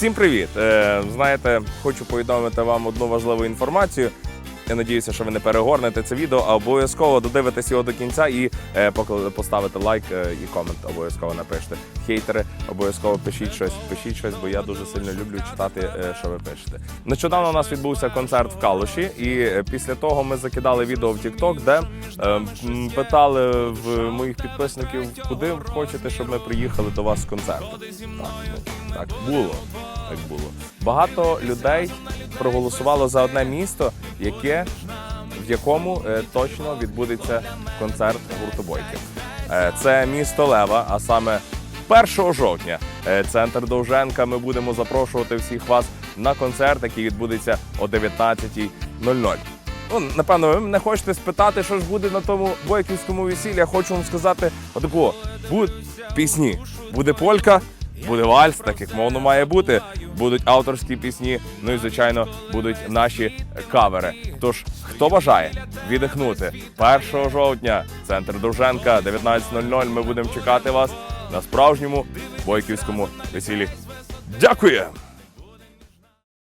Всім привіт! Е, знаєте, хочу повідомити вам одну важливу інформацію. Я надіюся, що ви не перегорнете це відео, а обов'язково додивитесь його до кінця і е, поставите лайк е, і комент. Обов'язково напишете. Хейтери, обов'язково пишіть щось, пишіть щось, бо я дуже сильно люблю читати, що ви пишете. Нещодавно у нас відбувся концерт в Калуші, і після того ми закидали відео в TikTok, де питали в моїх підписників, куди хочете, щоб ми приїхали до вас з концерту. Так, так було. Так було. Багато людей проголосувало за одне місто, яке в якому е, точно відбудеться концерт гурту Бойків. Е, це місто Лева, а саме 1 жовтня. Е, центр Довженка. Ми будемо запрошувати всіх вас на концерт, який відбудеться о 19.00. Ну, напевно, ви мене хочете спитати, що ж буде на тому бойківському весіллі. Я хочу вам сказати отако: будуть пісні, буде полька, буде вальс, так як мовно має бути. Будуть авторські пісні, ну і звичайно будуть наші кавери. Тож, хто бажає віддихнути 1 жовтня, центр Друженка, 19.00. Ми будемо чекати вас на справжньому бойківському весіллі. Дякую!